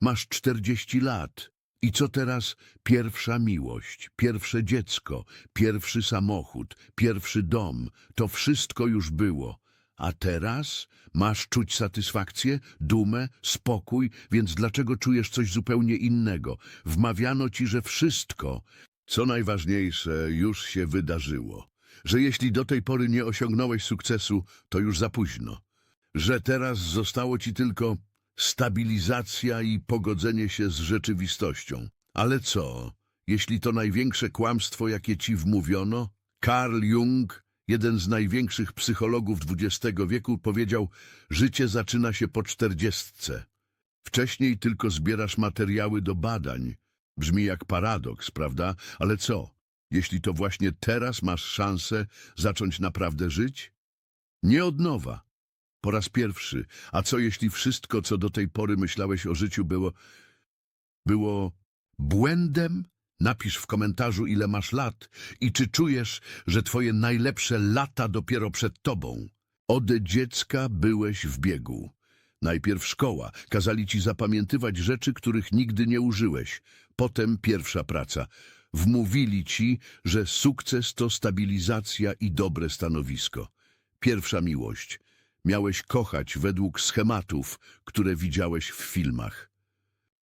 Masz czterdzieści lat. I co teraz? Pierwsza miłość, pierwsze dziecko, pierwszy samochód, pierwszy dom. To wszystko już było. A teraz masz czuć satysfakcję, dumę, spokój, więc dlaczego czujesz coś zupełnie innego? Wmawiano ci, że wszystko, co najważniejsze, już się wydarzyło. Że jeśli do tej pory nie osiągnąłeś sukcesu, to już za późno. Że teraz zostało ci tylko stabilizacja i pogodzenie się z rzeczywistością. Ale co, jeśli to największe kłamstwo, jakie ci wmówiono? Carl Jung, jeden z największych psychologów XX wieku, powiedział, życie zaczyna się po czterdziestce. Wcześniej tylko zbierasz materiały do badań. Brzmi jak paradoks, prawda? Ale co, jeśli to właśnie teraz masz szansę zacząć naprawdę żyć? Nie od nowa. Po raz pierwszy. A co jeśli wszystko, co do tej pory myślałeś o życiu, było... było błędem? Napisz w komentarzu, ile masz lat i czy czujesz, że twoje najlepsze lata dopiero przed tobą. Ode dziecka byłeś w biegu. Najpierw szkoła. Kazali ci zapamiętywać rzeczy, których nigdy nie użyłeś. Potem pierwsza praca. Wmówili ci, że sukces to stabilizacja i dobre stanowisko. Pierwsza miłość. Miałeś kochać według schematów, które widziałeś w filmach.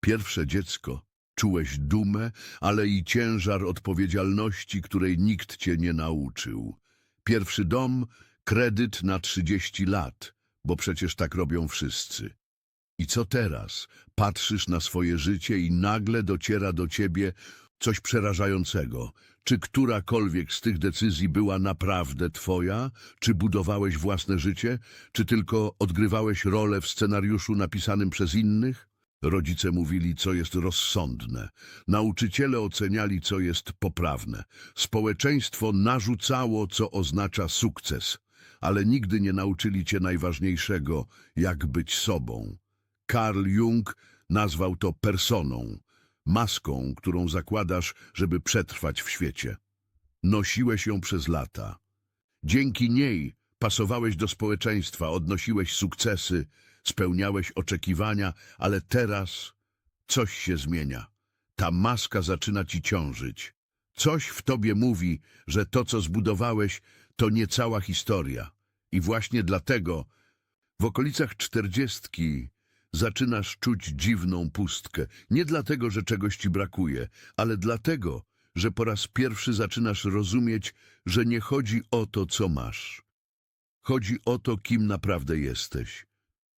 Pierwsze dziecko. Czułeś dumę, ale i ciężar odpowiedzialności, której nikt cię nie nauczył. Pierwszy dom, kredyt na 30 lat, bo przecież tak robią wszyscy. I co teraz? Patrzysz na swoje życie i nagle dociera do ciebie coś przerażającego. Czy którakolwiek z tych decyzji była naprawdę twoja? Czy budowałeś własne życie? Czy tylko odgrywałeś rolę w scenariuszu napisanym przez innych? Rodzice mówili, co jest rozsądne. Nauczyciele oceniali, co jest poprawne. Społeczeństwo narzucało, co oznacza sukces. Ale nigdy nie nauczyli cię najważniejszego, jak być sobą. Carl Jung nazwał to personą, maską, którą zakładasz, żeby przetrwać w świecie. Nosiłeś ją przez lata. Dzięki niej pasowałeś do społeczeństwa, odnosiłeś sukcesy, spełniałeś oczekiwania, ale teraz coś się zmienia. Ta maska zaczyna ci ciążyć. Coś w tobie mówi, że to, co zbudowałeś, to nie cała historia. I właśnie dlatego w okolicach czterdziestki zaczynasz czuć dziwną pustkę. Nie dlatego, że czegoś ci brakuje, ale dlatego, że po raz pierwszy zaczynasz rozumieć, że nie chodzi o to, co masz. Chodzi o to, kim naprawdę jesteś.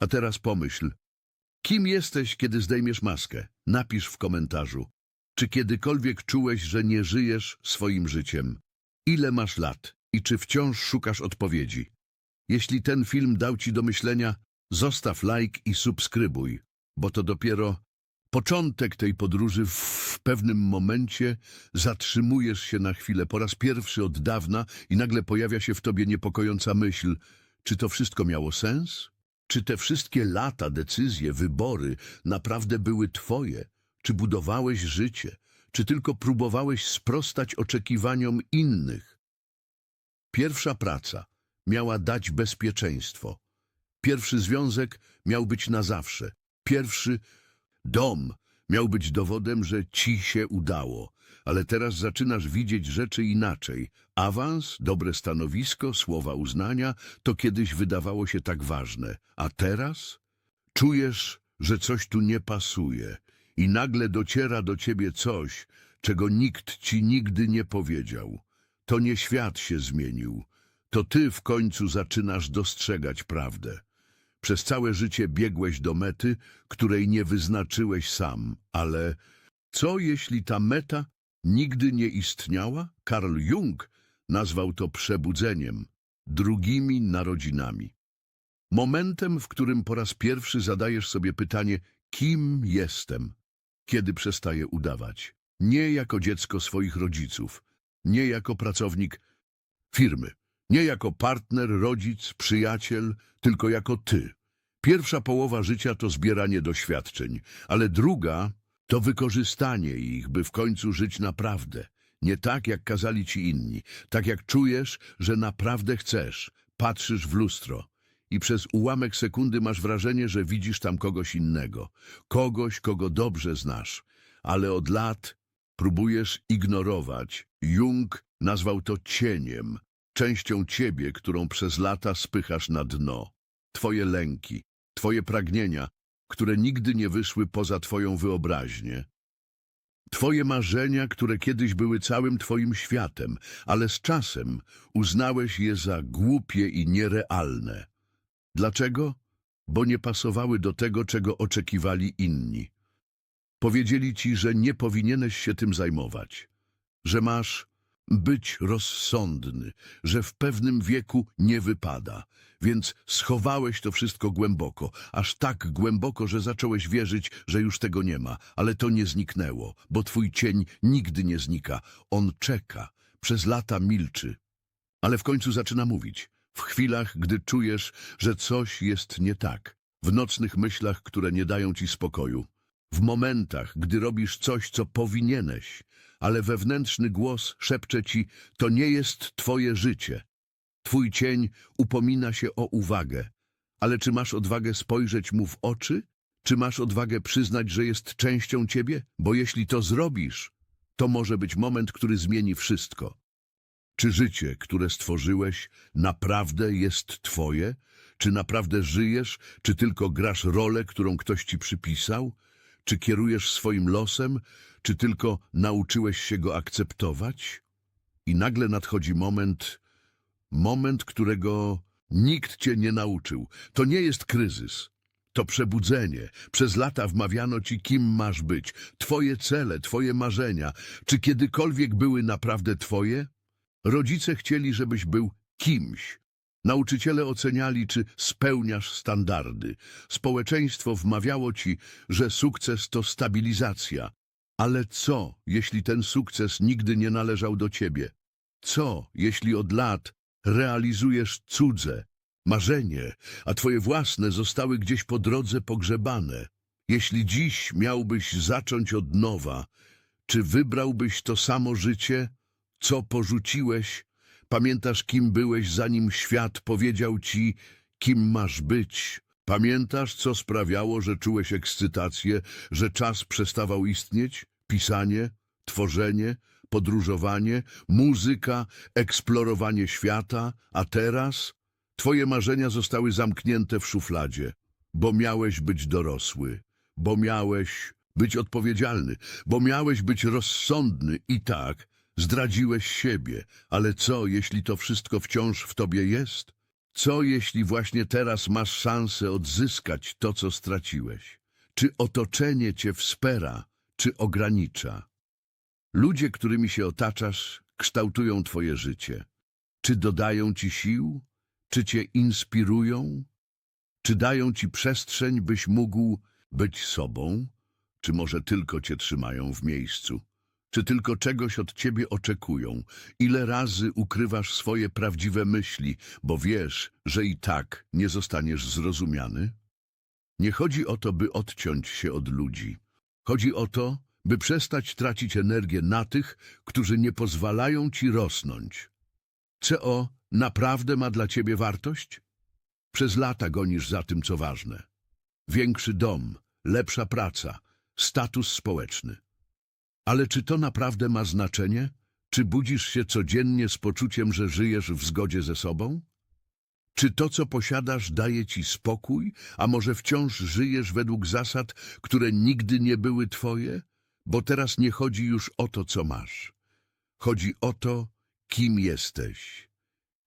A teraz pomyśl, kim jesteś, kiedy zdejmiesz maskę? Napisz w komentarzu. Czy kiedykolwiek czułeś, że nie żyjesz swoim życiem? Ile masz lat i czy wciąż szukasz odpowiedzi? Jeśli ten film dał ci do myślenia, zostaw like i subskrybuj, bo to dopiero początek tej podróży. W pewnym momencie zatrzymujesz się na chwilę po raz pierwszy od dawna i nagle pojawia się w tobie niepokojąca myśl, czy to wszystko miało sens? Czy te wszystkie lata, decyzje, wybory naprawdę były twoje? Czy budowałeś życie? Czy tylko próbowałeś sprostać oczekiwaniom innych? Pierwsza praca miała dać bezpieczeństwo. Pierwszy związek miał być na zawsze. Pierwszy dom miał być dowodem, że ci się udało. Ale teraz zaczynasz widzieć rzeczy inaczej. Awans, dobre stanowisko, słowa uznania, to kiedyś wydawało się tak ważne. A teraz czujesz, że coś tu nie pasuje i nagle dociera do ciebie coś, czego nikt ci nigdy nie powiedział. To nie świat się zmienił. To ty w końcu zaczynasz dostrzegać prawdę. Przez całe życie biegłeś do mety, której nie wyznaczyłeś sam, ale co jeśli ta meta nigdy nie istniała? Karl Jung nazwał to przebudzeniem, drugimi narodzinami. Momentem, w którym po raz pierwszy zadajesz sobie pytanie, kim jestem, kiedy przestaję udawać. Nie jako dziecko swoich rodziców, nie jako pracownik firmy, nie jako partner, rodzic, przyjaciel, tylko jako ty. Pierwsza połowa życia to zbieranie doświadczeń, ale druga to wykorzystanie ich, by w końcu żyć naprawdę. Nie tak, jak kazali ci inni, tak jak czujesz, że naprawdę chcesz. Patrzysz w lustro i przez ułamek sekundy masz wrażenie, że widzisz tam kogoś innego, kogoś, kogo dobrze znasz, ale od lat próbujesz ignorować. Jung nazwał to cieniem, częścią ciebie, którą przez lata spychasz na dno. Twoje lęki, twoje pragnienia, które nigdy nie wyszły poza twoją wyobraźnię. Twoje marzenia, które kiedyś były całym twoim światem, ale z czasem uznałeś je za głupie i nierealne. Dlaczego? Bo nie pasowały do tego, czego oczekiwali inni. Powiedzieli ci, że nie powinieneś się tym zajmować, że masz być rozsądny, że w pewnym wieku nie wypada, więc schowałeś to wszystko głęboko, aż tak głęboko, że zacząłeś wierzyć, że już tego nie ma, ale to nie zniknęło, bo twój cień nigdy nie znika, on czeka, przez lata milczy, ale w końcu zaczyna mówić. W chwilach, gdy czujesz, że coś jest nie tak, w nocnych myślach, które nie dają ci spokoju, w momentach, gdy robisz coś, co powinieneś, ale wewnętrzny głos szepcze ci, to nie jest twoje życie. Twój cień upomina się o uwagę, ale czy masz odwagę spojrzeć mu w oczy? Czy masz odwagę przyznać, że jest częścią ciebie? Bo jeśli to zrobisz, to może być moment, który zmieni wszystko. Czy życie, które stworzyłeś, naprawdę jest twoje? Czy naprawdę żyjesz? Czy tylko grasz rolę, którą ktoś ci przypisał? Czy kierujesz swoim losem? Czy tylko nauczyłeś się go akceptować? I nagle nadchodzi moment, moment, którego nikt cię nie nauczył. To nie jest kryzys. To przebudzenie. Przez lata wmawiano ci, kim masz być. Twoje cele, twoje marzenia. Czy kiedykolwiek były naprawdę twoje? Rodzice chcieli, żebyś był kimś. Nauczyciele oceniali, czy spełniasz standardy. Społeczeństwo wmawiało ci, że sukces to stabilizacja. Ale co, jeśli ten sukces nigdy nie należał do ciebie? Co, jeśli od lat realizujesz cudze, marzenie, a twoje własne zostały gdzieś po drodze pogrzebane? Jeśli dziś miałbyś zacząć od nowa, czy wybrałbyś to samo życie, co porzuciłeś? Pamiętasz, kim byłeś, zanim świat powiedział ci, kim masz być? Pamiętasz, co sprawiało, że czułeś ekscytację, że czas przestawał istnieć? Pisanie, tworzenie, podróżowanie, muzyka, eksplorowanie świata, a teraz twoje marzenia zostały zamknięte w szufladzie, bo miałeś być dorosły, bo miałeś być odpowiedzialny, bo miałeś być rozsądny i tak zdradziłeś siebie. Ale co, jeśli to wszystko wciąż w tobie jest? Co, jeśli właśnie teraz masz szansę odzyskać to, co straciłeś? Czy otoczenie cię wspiera, czy ogranicza? Ludzie, którymi się otaczasz, kształtują twoje życie. Czy dodają ci sił? Czy cię inspirują? Czy dają ci przestrzeń, byś mógł być sobą? Czy może tylko cię trzymają w miejscu? Czy tylko czegoś od ciebie oczekują? Ile razy ukrywasz swoje prawdziwe myśli, bo wiesz, że i tak nie zostaniesz zrozumiany? Nie chodzi o to, by odciąć się od ludzi. Chodzi o to, by przestać tracić energię na tych, którzy nie pozwalają ci rosnąć. CO naprawdę ma dla ciebie wartość? Przez lata gonisz za tym, co ważne. Większy dom, lepsza praca, status społeczny. Ale czy to naprawdę ma znaczenie? Czy budzisz się codziennie z poczuciem, że żyjesz w zgodzie ze sobą? Czy to, co posiadasz, daje ci spokój, a może wciąż żyjesz według zasad, które nigdy nie były twoje? Bo teraz nie chodzi już o to, co masz. Chodzi o to, kim jesteś.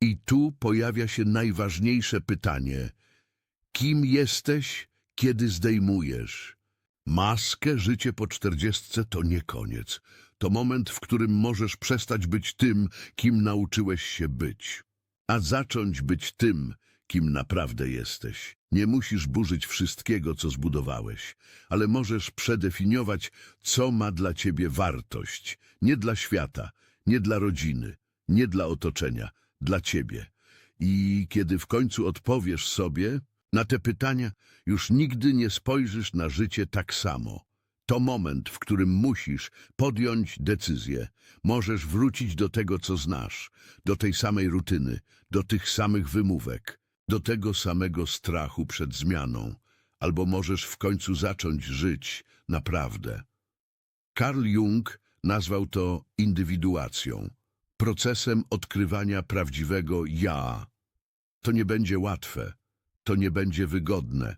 I tu pojawia się najważniejsze pytanie. Kim jesteś, kiedy zdejmujesz? Maskę, życie po czterdziestce to nie koniec. To moment, w którym możesz przestać być tym, kim nauczyłeś się być, a zacząć być tym, kim naprawdę jesteś. Nie musisz burzyć wszystkiego, co zbudowałeś, ale możesz przedefiniować, co ma dla ciebie wartość. Nie dla świata, nie dla rodziny, nie dla otoczenia, dla ciebie. I kiedy w końcu odpowiesz sobie na te pytania, już nigdy nie spojrzysz na życie tak samo. To moment, w którym musisz podjąć decyzję. Możesz wrócić do tego, co znasz, do tej samej rutyny, do tych samych wymówek. do tego samego strachu przed zmianą, albo możesz w końcu zacząć żyć naprawdę. Carl Jung nazwał to indywiduacją, procesem odkrywania prawdziwego ja. To nie będzie łatwe, to nie będzie wygodne,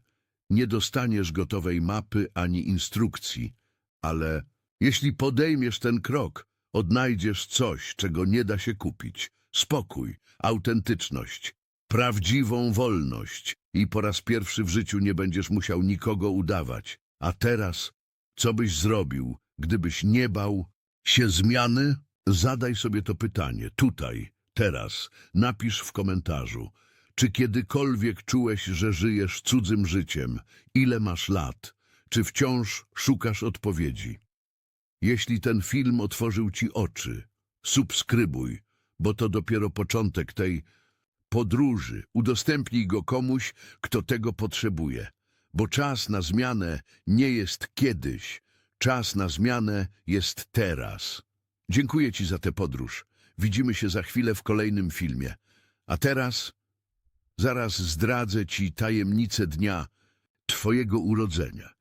nie dostaniesz gotowej mapy ani instrukcji, ale jeśli podejmiesz ten krok, odnajdziesz coś, czego nie da się kupić. Spokój, autentyczność, prawdziwą wolność i po raz pierwszy w życiu nie będziesz musiał nikogo udawać. A teraz, co byś zrobił, gdybyś nie bał się zmiany? Zadaj sobie to pytanie, tutaj, teraz, napisz w komentarzu. Czy kiedykolwiek czułeś, że żyjesz cudzym życiem? Ile masz lat? Czy wciąż szukasz odpowiedzi? Jeśli ten film otworzył ci oczy, subskrybuj, bo to dopiero początek tej podróży. Udostępnij go komuś, kto tego potrzebuje, bo czas na zmianę nie jest kiedyś, czas na zmianę jest teraz. Dziękuję ci za tę podróż. Widzimy się za chwilę w kolejnym filmie. A teraz zaraz zdradzę ci tajemnicę dnia twojego urodzenia.